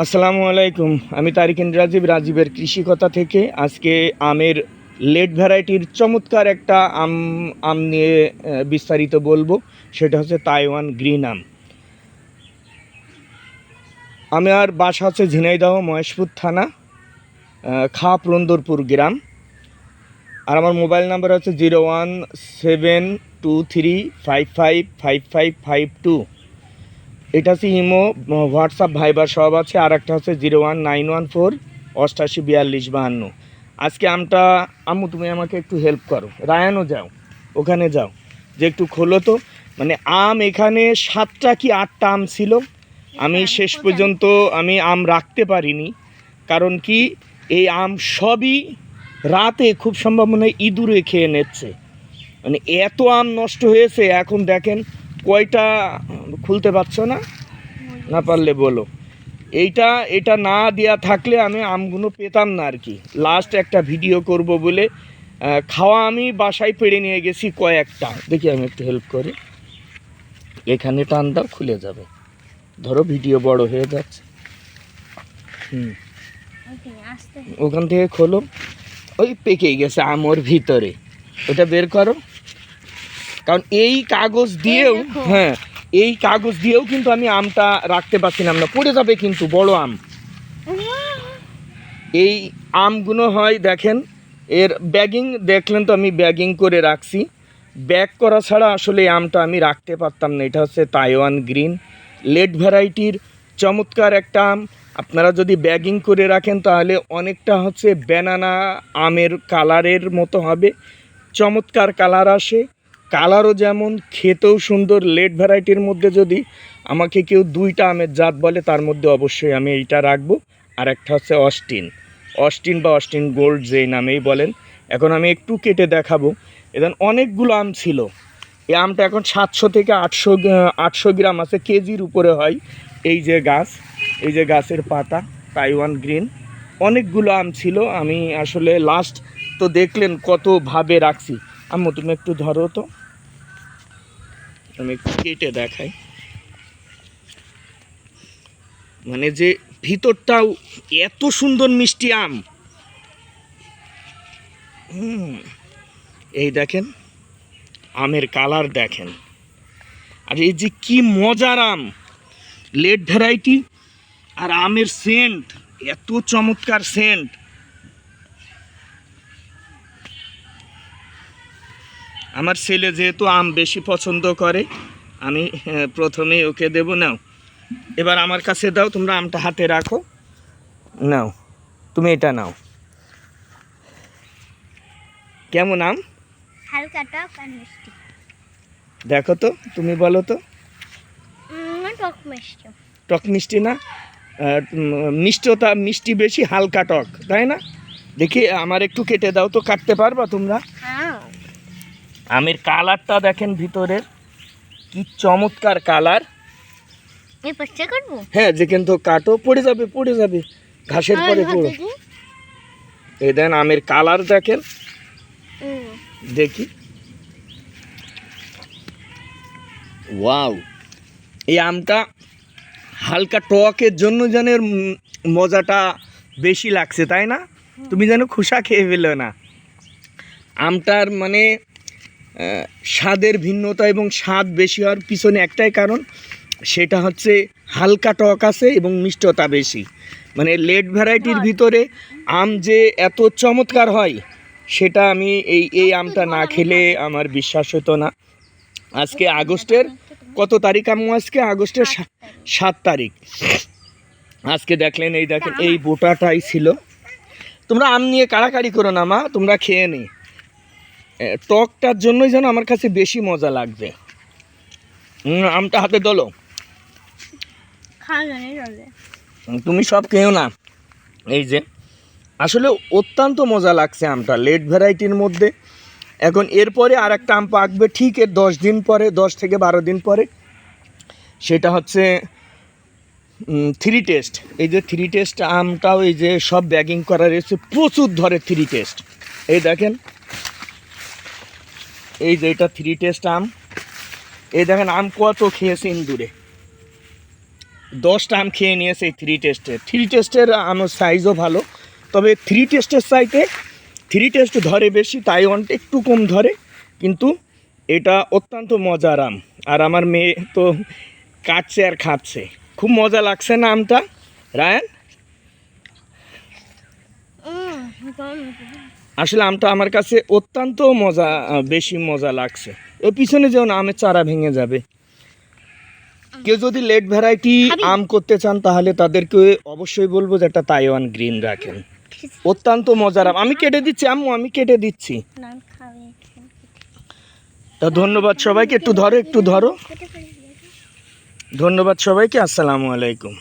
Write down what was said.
আসসালামু আলাইকুম, আমি তারিকিন রাজীব, রাজীবের কৃষিকতা থেকে। আজকে আমের লেট ভ্যারাইটির চমৎকার একটা আম আম নিয়ে বিস্তারিত বলব, সেটা হচ্ছে তাইওয়ান গ্রিন আম। আমার বাসা হচ্ছে ঝিনাইদহ, মহেশপুর থানা খা পুরন্দরপুর গ্রাম। আর আমার মোবাইল নাম্বার হচ্ছে zero one seven two three five five five five five two. এটা হচ্ছে ইমো হোয়াটসঅ্যাপ ভাইবার সব আছে আর একটা হচ্ছে zero one nine one four অষ্টাশি বিয়াল্লিশ বাহান্ন। আজকে আমটা আম্মু তুমি আমাকে একটু হেল্প করো। রায়ানও যাও ওখানে যাও যে একটু খোলো তো। মানে আম এখানে সাতটা কি আটটা আম ছিল? আমি শেষ পর্যন্ত আমি আম রাখতে পারিনি। কারণ কি এই আম সবই রাতে খুব সম্ভব মনে হয় ইঁদুরে খেয়ে নিচ্ছে। মানে এত আম নষ্ট হয়েছে এখন দেখেন কয়টা খুলতে পারছ না? না পারলে বলো। এইটা এটা না দেয়া থাকলে আমি আমগুলো পেতাম না আর কি। লাস্ট একটা ভিডিও করব বলে খাওয়া আমি বাসায় পেড়ে নিয়ে গেছি কয়েকটা। দেখি আমি একটু হেল্প করি। এখানে টান দাও খুলে যাবে। ধরো ভিডিও বড় হয়ে যাচ্ছে। হুম। ওখান থেকে খোলো। ওই পেকে গেছে আমর ভিতরে। ওটা বের করো। কারণ এই কাগজ দিয়েও হ্যাঁ এই কাগজ দিয়েও কিন্তু আমি আমটা রাখতে পারছিলাম না। পড়ে যাবে কিন্তু বড় আম। এই আমগুলো হয় দেখেন এর ব্যাগিং দেখলেন তো আমি ব্যাগিং করে রাখছি। ব্যাগ করা ছাড়া আসলে আমটা আমি রাখতে পারতাম না। এটা হচ্ছে তাইওয়ান গ্রিন লেট ভ্যারাইটির চমৎকার একটা আম। আপনারা যদি ব্যাগিং করে রাখেন তাহলে অনেকটা হচ্ছে ব্যানানা আমের কালারের মতো হবে। চমৎকার কালার আসে। কালারও যেমন, খেতেও সুন্দর লেট ভ্যারাইটির মধ্যে যদি আমাকে কেউ দুইটা আমের জাত বলে, তার মধ্যে অবশ্যই আমি এইটা রাখব। আর একটা হচ্ছে অস্টিন অস্টিন বা অস্টিন গোল্ড যেই নামেই বলেন, এখন আমি একটু কেটে দেখাবো। এখন অনেকগুলো আম ছিল। এই আমটা এখন সাতশো থেকে আটশো আটশো গ্রাম আছে, কেজির উপরে হয়। এই যে গাছ, এই যে গাছের পাতা তাইওয়ান গ্রিন অনেকগুলো আম ছিল। আমি আসলে লাস্ট তো দেখলেন কতভাবে রাখছি। আম্মু, তুমি একটু ধরো তো। আমি একটু কেটে দেখাই। মানে যে ভিতরটাও এত সুন্দর মিষ্টি আম। এই দেখেন, আমের কালার দেখেন। আর এই যে কি মজার আম লেট ভ্যারাইটি আর আমের সেন্ট এত চমৎকার সেন্ট আমার ছেলে যেহেতু আম বেশি পছন্দ করে আমি আহ, প্রথমেই ওকে দেব নাও। এবার আমার কাছে দাও তোমরা আমটা হাতে রাখো। নাও তুমি এটা নাও। কেমন আম? হালকা টক আর মিষ্টি। দেখো তো তুমি বলো তো। টক মিষ্টি। টক মিষ্টি না? মিষ্টতা মিষ্টি বেশি হালকা টক তাই না? দেখি আমার একটু কেটে দাও তো কাটতে পারবা তোমরা? হ্যাঁ। আমের কালারটা দেখেন ভিতরের কি চমৎকার কালার। হ্যাঁ যে কিন্তু কাটো পড়ে যাবে পড়ে যাবে। ঘাসের পরে পুরো। এই দেন আমের কালার দেখেন। দেখি। ওয়াও। এই আমটা হালকা টকের জন্য যেন এর মজাটা বেশি লাগছে তাই না? তুমি যেন খুশা খেয়ে ফেলো না। আমটার মানে স্বাদের ভিন্নতা এবং স্বাদ বেশি হওয়ার পিছনে একটাই কারণ সেটা হচ্ছে হালকা টক আছে এবং মিষ্টতা বেশি। মানে লেট ভ্যারাইটির ভিতরে আম যে এত চমৎকার হয় সেটা আমি এই এই আমটা না খেলে আমার বিশ্বাস হতো না। আজকে আগস্টের কত তারিখ আম্মু আজকে? আগস্টের সাত তারিখ। আজকে দেখলেন এই দেখেন এই বোটাটাই ছিল। তোমরা আম নিয়ে কাড়াকাড়ি করো না মা তোমরা খেয়ে নি। টকটার জন্যই যেন আমার কাছে বেশি মজা লাগবে। আমটা হাতে দলো জানি তুমি সব খেও না। এই যে আসলে অত্যন্ত মজা লাগছে আমটা লেট ভ্যারাইটির মধ্যে। এখন এরপরে আর একটা আম পাকবে ঠিক এর দশ দিন পরে দশ থেকে বারো দিন পরে। সেটা হচ্ছে থ্রি টেস্ট এই যে থ্রি টেস্ট আমটাও এই যে সব ব্যাগিং করা রয়েছে প্রচুর ধরে থ্রি টেস্ট এই দেখেন এই যে এটা থ্রি টেস্ট আম। এই দেখেন, আম কত খেয়েছে ইন্দুরে। দশটা আম খেয়ে নিয়েছে এই থ্রি টেস্টের থ্রি টেস্টের আমের সাইজও ভালো, তবে থ্রি টেস্টের চাইতে থ্রি টেস্ট ধরে বেশি তাইওয়ানটা একটু কম ধরে। কিন্তু এটা অত্যন্ত মজার আম। আর আমার মেয়ে তো কাটছে আর খাচ্ছে। খুব মজা লাগছে না আমটা? রায়ান? আসলে আমটা আমার কাছে অত্যন্ত মজা বেশি মজা লাগছে। এর পিছনে যেমন আমের চারা ভেঙে যাবে। কেউ যদি লেট ভ্যারাইটি আম করতে চান তাহলে তাদেরকে অবশ্যই বলব যে একটা তাইওয়ান গ্রিন রাখেন। অত্যন্ত মজার আম। আমি কেটে দিচ্ছি আম্মু আমি কেটে দিচ্ছি। তা ধন্যবাদ সবাইকে একটু ধরো একটু ধরো। ধন্যবাদ সবাইকে আসসালামু আলাইকুম।